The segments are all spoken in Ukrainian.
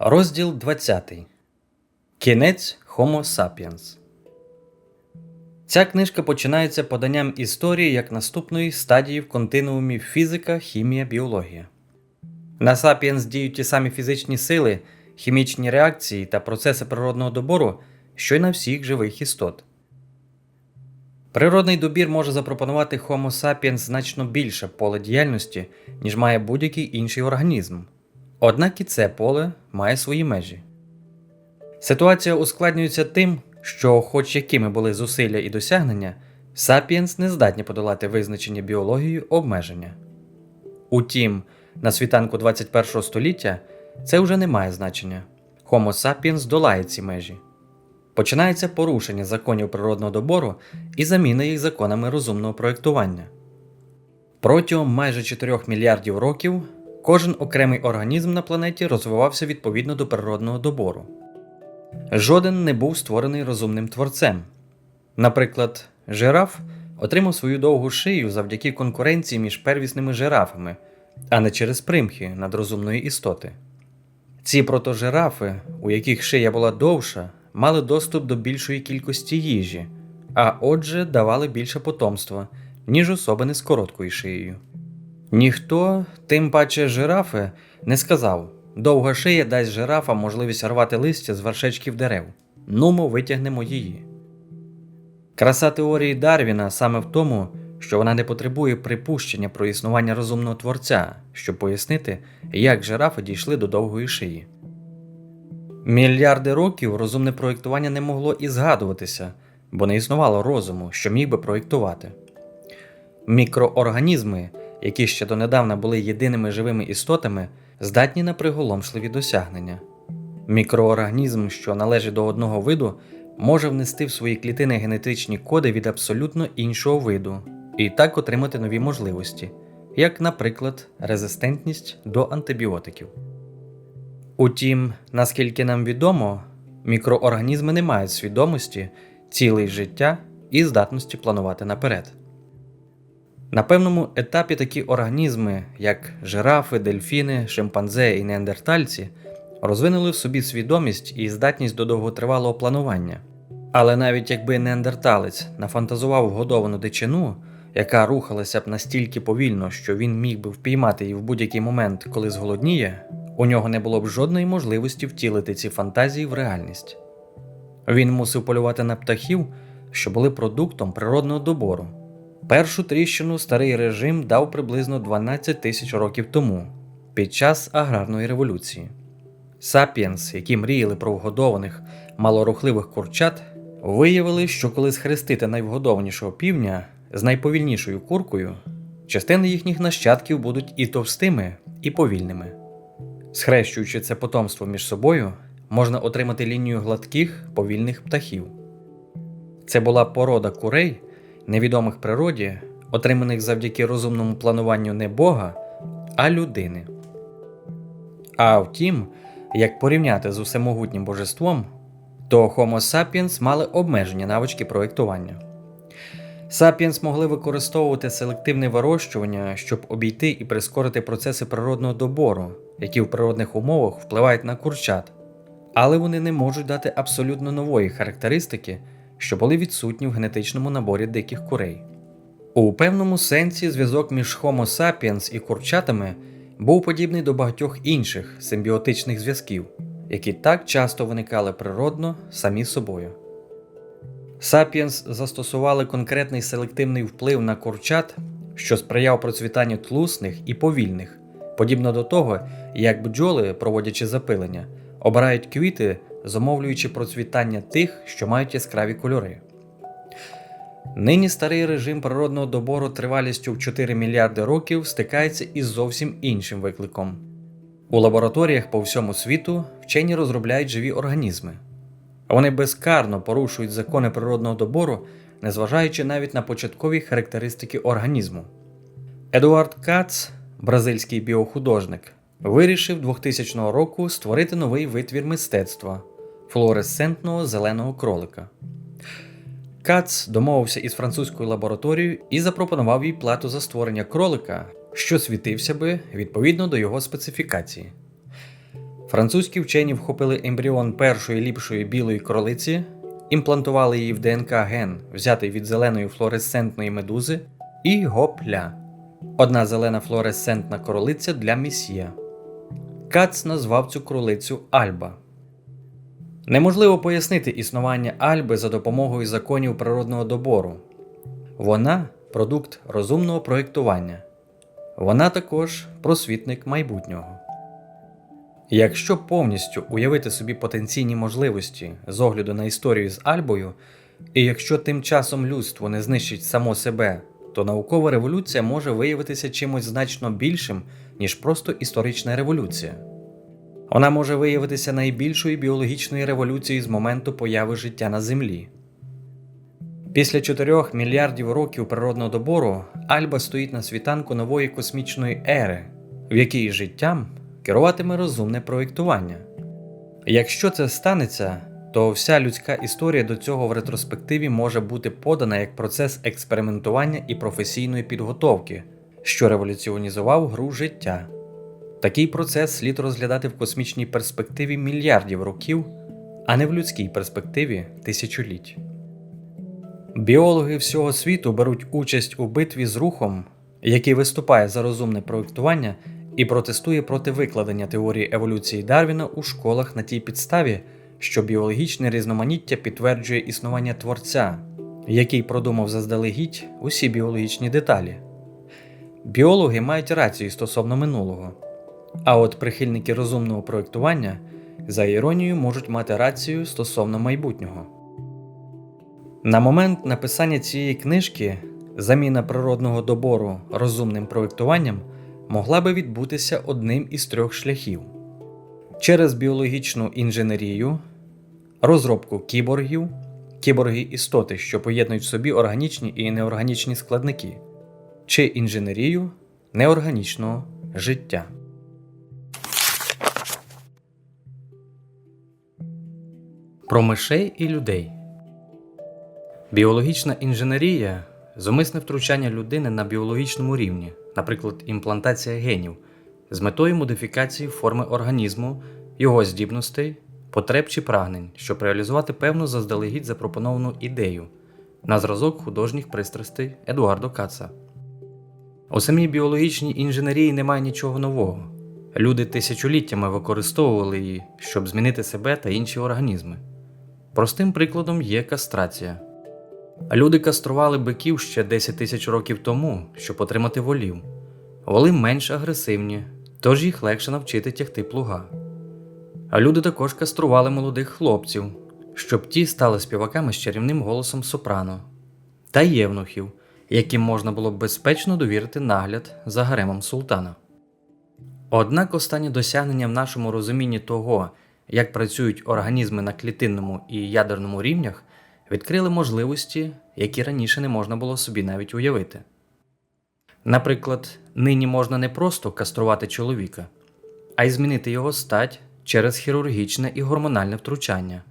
Розділ 20. Кінець Homo sapiens. Ця книжка починається поданням історії як наступної стадії в континуумі фізика, хімія, біологія. На Сапіенс діють ті самі фізичні сили, хімічні реакції та процеси природного добору, що й на всіх живих істот. Природний добір може запропонувати Homo sapiens значно більше поле діяльності, ніж має будь-який інший організм. Однак і це поле має свої межі. Ситуація ускладнюється тим, що, хоч якими були зусилля і досягнення, Сапіенс не здатні подолати визначені біологією обмеження. Утім, на світанку 21 століття це вже не має значення. Homo sapiens долає ці межі. Починається порушення законів природного добору і заміна їх законами розумного проєктування. Протягом майже 4 мільярдів років кожен окремий організм на планеті розвивався відповідно до природного добору. Жоден не був створений розумним творцем. Наприклад, жираф отримав свою довгу шию завдяки конкуренції між первісними жирафами, а не через примхи надрозумної істоти. Ці протожирафи, у яких шия була довша, мали доступ до більшої кількості їжі, а отже давали більше потомства, ніж особини з короткою шиєю. Ніхто, тим паче жирафи, не сказав: довга шия дасть жирафам можливість рвати листя з вершечків дерев. Нумо витягнемо її. Краса теорії Дарвіна саме в тому, що вона не потребує припущення про існування розумного творця, щоб пояснити, як жирафи дійшли до довгої шиї. Мільярди років розумне проєктування не могло і згадуватися, бо не існувало розуму, що міг би проєктувати. Мікроорганізми, які ще донедавна були єдиними живими істотами, здатні на приголомшливі досягнення. Мікроорганізм, що належить до одного виду, може внести в свої клітини генетичні коди від абсолютно іншого виду і так отримати нові можливості, як, наприклад, резистентність до антибіотиків. Утім, наскільки нам відомо, мікроорганізми не мають свідомості, цілей життя і здатності планувати наперед. На певному етапі такі організми, як жирафи, дельфіни, шимпанзе і неандертальці, розвинули в собі свідомість і здатність до довготривалого планування. Але навіть якби неандерталець нафантазував вгодовану дичину, яка рухалася б настільки повільно, що він міг би впіймати її в будь-який момент, коли зголодніє, у нього не було б жодної можливості втілити ці фантазії в реальність. Він мусив полювати на птахів, що були продуктом природного добору. Першу тріщину старий режим дав приблизно 12 тисяч років тому, під час аграрної революції. Сапіенс, які мріяли про вгодованих малорухливих курчат, виявили, що коли схрестити найвгодованішого півня з найповільнішою куркою, частини їхніх нащадків будуть і товстими, і повільними. Схрещуючи це потомство між собою, можна отримати лінію гладких повільних птахів. Це була порода курей, невідомих природі, отриманих завдяки розумному плануванню не Бога, а людини. А втім, як порівняти з усемогутнім божеством, то Homo sapiens мали обмежені навички проєктування. Сапіенс могли використовувати селективне вирощування, щоб обійти і прискорити процеси природного добору, які в природних умовах впливають на курчат, але вони не можуть дати абсолютно нової характеристики, що були відсутні в генетичному наборі диких курей. У певному сенсі зв'язок між Homo sapiens і курчатами був подібний до багатьох інших симбіотичних зв'язків, які так часто виникали природно самі собою. Сапіенс застосували конкретний селективний вплив на курчат, що сприяв процвітанню тлусних і повільних, подібно до того, як бджоли, проводячи запилення, обирають квіти, зумовлюючи процвітання тих, що мають яскраві кольори. Нині старий режим природного добору тривалістю в 4 мільярди років стикається із зовсім іншим викликом. У лабораторіях по всьому світу вчені розробляють живі організми. Вони безкарно порушують закони природного добору, незважаючи навіть на початкові характеристики організму. Едуард Кац, бразильський біохудожник, вирішив 2000 року створити новий витвір мистецтва флуоресцентного зеленого кролика. Кац домовився із французькою лабораторією і запропонував їй плату за створення кролика, що світився би відповідно до його специфікації. Французькі вчені вхопили ембріон першої ліпшої білої кролиці, імплантували її в ДНК ген, взятий від зеленої флуоресцентної медузи, і гопля. Одна зелена флуоресцентна кролиця для місія. Кац назвав цю кролицю Альба. Неможливо пояснити існування Альби за допомогою законів природного добору. Вона продукт розумного проєктування. Вона також просвітник майбутнього. Якщо повністю уявити собі потенційні можливості з огляду на історію з Альбою, і якщо тим часом людство не знищить само себе, то наукова революція може виявитися чимось значно більшим, ніж просто історична революція. Вона може виявитися найбільшою біологічною революцією з моменту появи життя на Землі. Після 4 мільярдів років природного добору Альба стоїть на світанку нової космічної ери, в якій життям керуватиме розумне проєктування. Якщо це станеться, то вся людська історія до цього в ретроспективі може бути подана як процес експериментування і професійної підготовки, що революціонізував гру життя. Такий процес слід розглядати в космічній перспективі мільярдів років, а не в людській перспективі тисячоліть. Біологи всього світу беруть участь у битві з рухом, який виступає за розумне проєктування і протестує проти викладення теорії еволюції Дарвіна у школах на тій підставі, що біологічне різноманіття підтверджує існування творця, який продумав заздалегідь усі біологічні деталі. Біологи мають рацію стосовно минулого, а от прихильники розумного проєктування, за іронією, можуть мати рацію стосовно майбутнього. На момент написання цієї книжки заміна природного добору розумним проєктуванням могла би відбутися одним із трьох шляхів: через біологічну інженерію, розробку кіборгів, кіборги істоти, що поєднують в собі органічні і неорганічні складники, чи інженерію неорганічного життя. Про мишей і людей. Біологічна інженерія зумисне втручання людини на біологічному рівні, наприклад, імплантація генів, з метою модифікації форми організму, його здібностей, потреб чи прагнень, щоб реалізувати певну заздалегідь запропоновану ідею на зразок художніх пристрастей Едуардо Каца. У самій біологічній інженерії немає нічого нового. Люди тисячоліттями використовували її, щоб змінити себе та інші організми. Простим прикладом є кастрація. Люди кастрували биків ще 10 тисяч років тому, щоб отримати волів. Воли менш агресивні, тож їх легше навчити тягти плуга. А люди також кастрували молодих хлопців, щоб ті стали співаками з чарівним голосом сопрано, та євнухів, яким можна було б безпечно довірити нагляд за гаремом султана. Однак останнє досягнення в нашому розумінні того, як працюють організми на клітинному і ядерному рівнях, відкрили можливості, які раніше не можна було собі навіть уявити. Наприклад, нині можна не просто каструвати чоловіка, а й змінити його стать через хірургічне і гормональне втручання.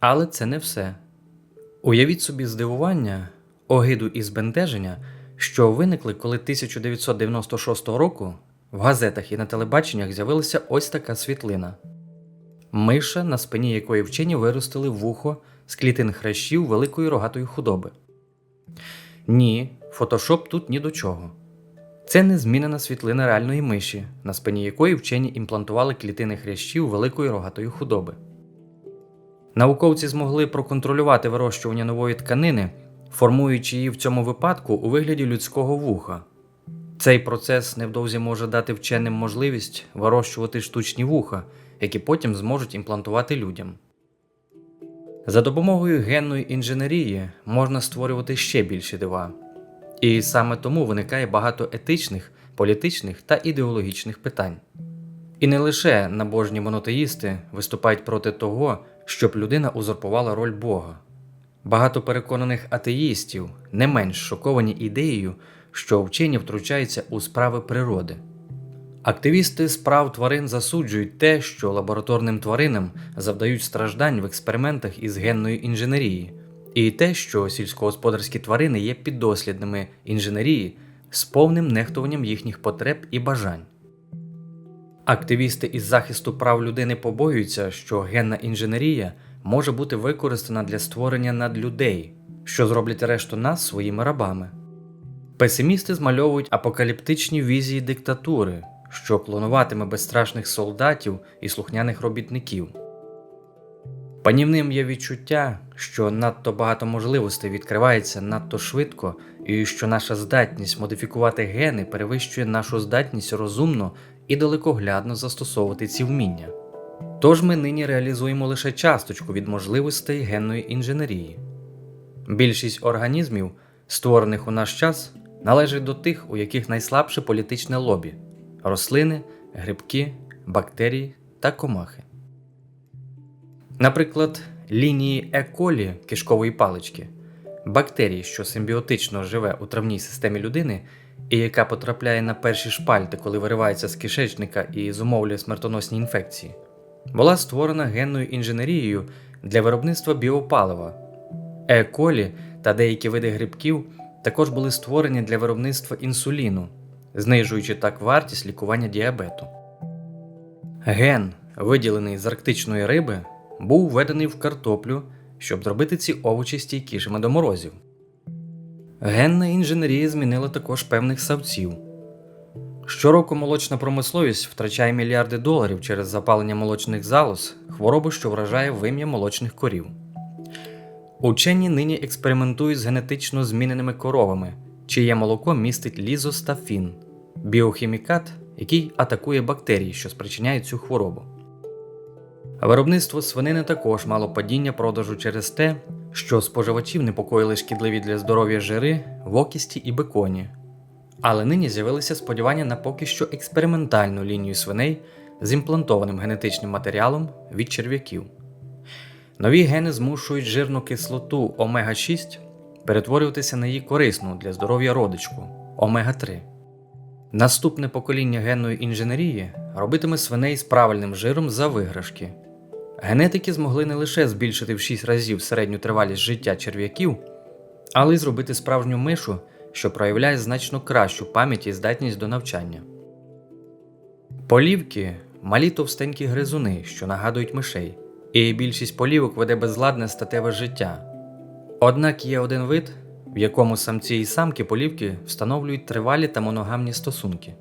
Але це не все. Уявіть собі здивування, огиду і збентеження, що виникли, коли 1996 року в газетах і на телебаченнях з'явилася ось така світлина. Миша, на спині якої вчені виростили вухо з клітин хрящів великої рогатої худоби. Ні, фотошоп тут ні до чого. Це не змінена світлина реальної миші, на спині якої вчені імплантували клітини хрящів великої рогатої худоби. Науковці змогли проконтролювати вирощування нової тканини, формуючи її в цьому випадку у вигляді людського вуха. Цей процес невдовзі може дати вченим можливість вирощувати штучні вуха, які потім зможуть імплантувати людям. За допомогою генної інженерії можна створювати ще більші дива. І саме тому виникає багато етичних, політичних та ідеологічних питань. І не лише набожні монотеїсти виступають проти того, щоб людина узурпувала роль Бога. Багато переконаних атеїстів не менш шоковані ідеєю, що вчені втручаються у справи природи. Активісти з прав тварин засуджують те, що лабораторним тваринам завдають страждань в експериментах із генної інженерії, і те, що сільськогосподарські тварини є піддослідними інженерії з повним нехтуванням їхніх потреб і бажань. Активісти із захисту прав людини побоюються, що генна інженерія може бути використана для створення надлюдей, що зроблять решту нас своїми рабами. Песимісти змальовують апокаліптичні візії диктатури, що клонуватиме безстрашних солдатів і слухняних робітників. Панівним є відчуття, що надто багато можливостей відкривається надто швидко, і що наша здатність модифікувати гени перевищує нашу здатність розумно і далекоглядно застосовувати ці вміння. Тож ми нині реалізуємо лише часточку від можливостей генної інженерії. Більшість організмів, створених у наш час, належать до тих, у яких найслабше політичне лобі рослини, грибки, бактерії та комахи. Наприклад, лінії еколі кишкової палички, бактерії, що симбіотично живе у травній системі людини і яка потрапляє на перші шпальти, коли виривається з кишечника і зумовлює смертоносні інфекції, була створена генною інженерією для виробництва біопалива. Е-колі та деякі види грибків також були створені для виробництва інсуліну, знижуючи так вартість лікування діабету. Ген, виділений з арктичної риби, був введений в картоплю, щоб зробити ці овочі стійкішими до морозів. Генна інженерія змінила також певних савців. Щороку молочна промисловість втрачає мільярди доларів через запалення молочних залоз, хворобу, що вражає вим'я молочних корів. Учені нині експериментують з генетично зміненими коровами, чиє молоко містить лізостафін – біохімікат, який атакує бактерії, що спричиняють цю хворобу. Виробництво свинини також мало падіння продажу через те, що споживачів непокоїли шкідливі для здоров'я жири в окісті і беконі. Але нині з'явилися сподівання на поки що експериментальну лінію свиней з імплантованим генетичним матеріалом від черв'яків. Нові гени змушують жирну кислоту омега 6 перетворюватися на її корисну для здоров'я родичку омега 3. Наступне покоління генної інженерії робитиме свиней з правильним жиром за виграшки. Генетики змогли не лише збільшити в 6 разів середню тривалість життя черв'яків, але й зробити справжню мишу, що проявляє значно кращу пам'ять і здатність до навчання. Полівки малі товстенькі гризуни, що нагадують мишей, і більшість полівок веде безладне статеве життя. Однак є один вид, в якому самці і самки полівки встановлюють тривалі та моногамні стосунки.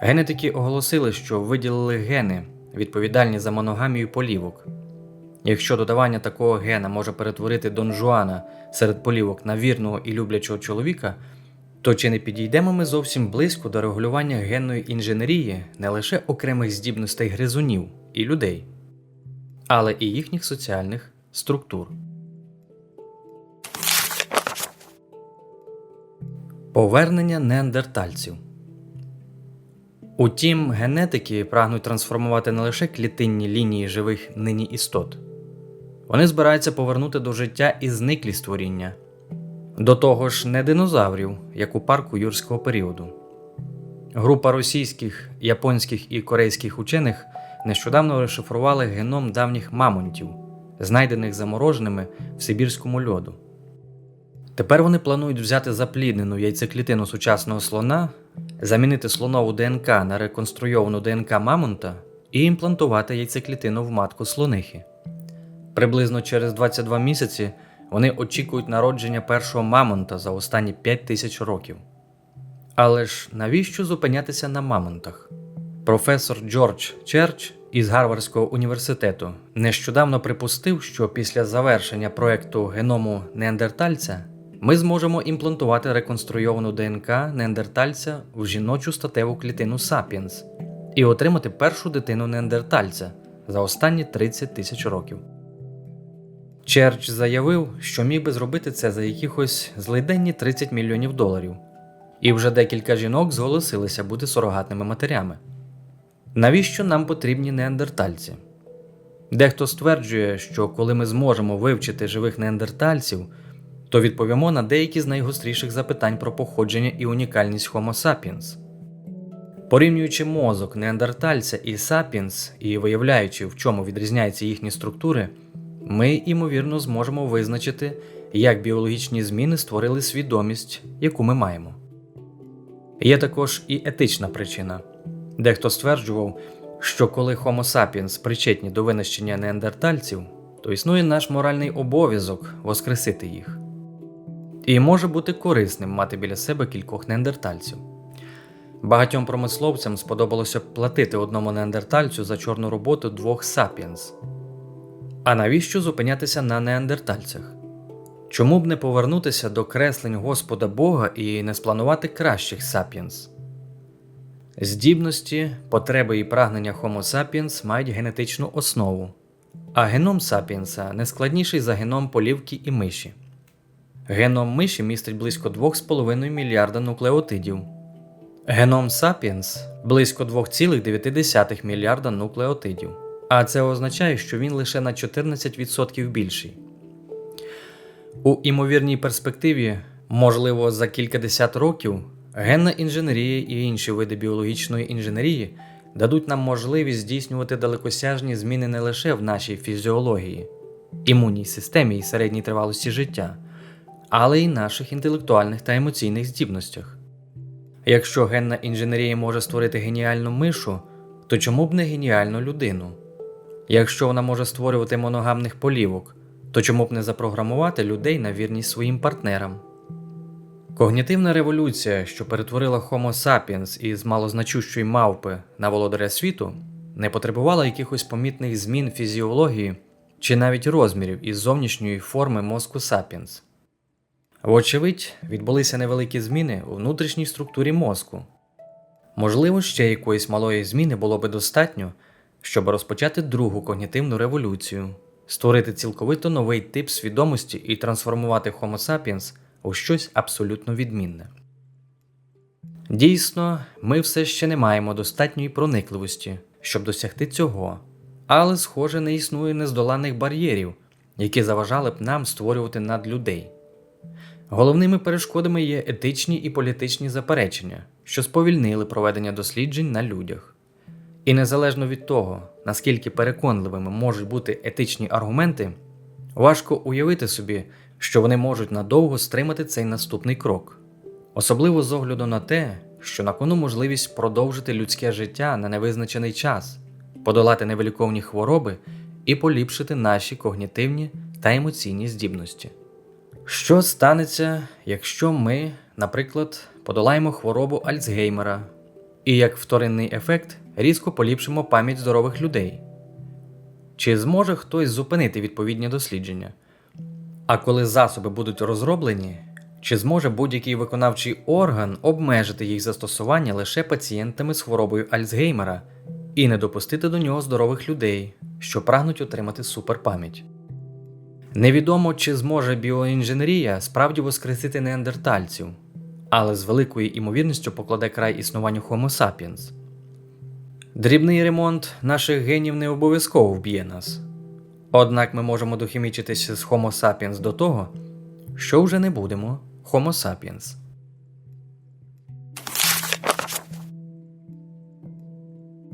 Генетики оголосили, що виділили гени, відповідальні за моногамію полівок. Якщо додавання такого гена може перетворити Дон Жуана серед полівок на вірного і люблячого чоловіка, то чи не підійдемо ми зовсім близько до регулювання генної інженерії не лише окремих здібностей гризунів і людей, але і їхніх соціальних структур. Повернення неандертальців. Утім, генетики прагнуть трансформувати не лише клітинні лінії живих нині істот, вони збираються повернути до життя і зниклі створіння, до того ж, не динозаврів, як у парку юрського періоду. Група російських, японських і корейських учених нещодавно розшифрували геном давніх мамонтів, знайдених замороженими в Сибірському льоду. Тепер вони планують взяти запліднену яйцеклітину сучасного слона, замінити слонову ДНК на реконструйовану ДНК мамонта і імплантувати яйцеклітину в матку слонихи. Приблизно через 22 місяці вони очікують народження першого мамонта за останні 5 тисяч років. Але ж навіщо зупинятися на мамонтах? Професор Джордж Черч із Гарвардського університету нещодавно припустив, що після завершення проекту геному неандертальця ми зможемо імплантувати реконструйовану ДНК неандертальця в жіночу статеву клітину Сапіенс і отримати першу дитину неандертальця за останні 30 тисяч років. Черч заявив, що міг би зробити це за якихось злиденні 30 мільйонів доларів, і вже декілька жінок зголосилися бути сурогатними матерями. Навіщо нам потрібні неандертальці? Дехто стверджує, що коли ми зможемо вивчити живих неандертальців, то відповімо на деякі з найгостріших запитань про походження і унікальність Homo sapiens. Порівнюючи мозок неандертальця і сапіенс і виявляючи, в чому відрізняються їхні структури, ми, ймовірно, зможемо визначити, як біологічні зміни створили свідомість, яку ми маємо. Є також і етична причина. Дехто стверджував, що коли Homo sapiens причетні до винищення неандертальців, то існує наш моральний обов'язок воскресити їх. І може бути корисним мати біля себе кількох неандертальців. Багатьом промисловцям сподобалося платити одному неандертальцю за чорну роботу двох сапіенс. А навіщо зупинятися на неандертальцях? Чому б не повернутися до креслень Господа Бога і не спланувати кращих сапіенс? Здібності, потреби і прагнення Homo sapiens мають генетичну основу, а геном сапіенса не складніший за геном полівки і миші. Геном миші містить близько 2,5 мільярда нуклеотидів. Геном сапіенс близько 2,9 мільярда нуклеотидів. А це означає, що він лише на 14% більший. У імовірній перспективі, можливо, за кількадесят років, генна інженерія і інші види біологічної інженерії дадуть нам можливість здійснювати далекосяжні зміни не лише в нашій фізіології, імунній системі і середній тривалості життя, але й наших інтелектуальних та емоційних здібностях. Якщо генна інженерія може створити геніальну мишу, то чому б не геніальну людину? Якщо вона може створювати моногамних полівок, то чому б не запрограмувати людей на вірність своїм партнерам? Когнітивна революція, що перетворила Homo sapiens із малозначущої мавпи на володаря світу, не потребувала якихось помітних змін фізіології чи навіть розмірів із зовнішньої форми мозку sapiens. Вочевидь, відбулися невеликі зміни у внутрішній структурі мозку. Можливо, ще якоїсь малої зміни було би достатньо, щоб розпочати другу когнітивну революцію, створити цілковито новий тип свідомості і трансформувати Homo sapiens у щось абсолютно відмінне. Дійсно, ми все ще не маємо достатньої проникливості, щоб досягти цього, але, схоже, не існує нездоланних бар'єрів, які заважали б нам створювати надлюдей. Головними перешкодами є етичні і політичні заперечення, що сповільнили проведення досліджень на людях. І незалежно від того, наскільки переконливими можуть бути етичні аргументи, важко уявити собі, що вони можуть надовго стримати цей наступний крок, особливо з огляду на те, що на кону можливість продовжити людське життя на невизначений час, подолати невиліковні хвороби і поліпшити наші когнітивні та емоційні здібності. Що станеться, якщо ми, наприклад, подолаємо хворобу Альцгеймера і як вторинний ефект різко поліпшимо пам'ять здорових людей? Чи зможе хтось зупинити відповідні дослідження? А коли засоби будуть розроблені, чи зможе будь-який виконавчий орган обмежити їх застосування лише пацієнтами з хворобою Альцгеймера і не допустити до нього здорових людей, що прагнуть отримати суперпам'ять? Невідомо, чи зможе біоінженерія справді воскресити неандертальців, але з великою імовірністю покладе край існуванню Homo sapiens. Дрібний ремонт наших генів не обов'язково вб'є нас. Однак ми можемо дохімічитися з Homo sapiens до того, що вже не будемо Homo sapiens.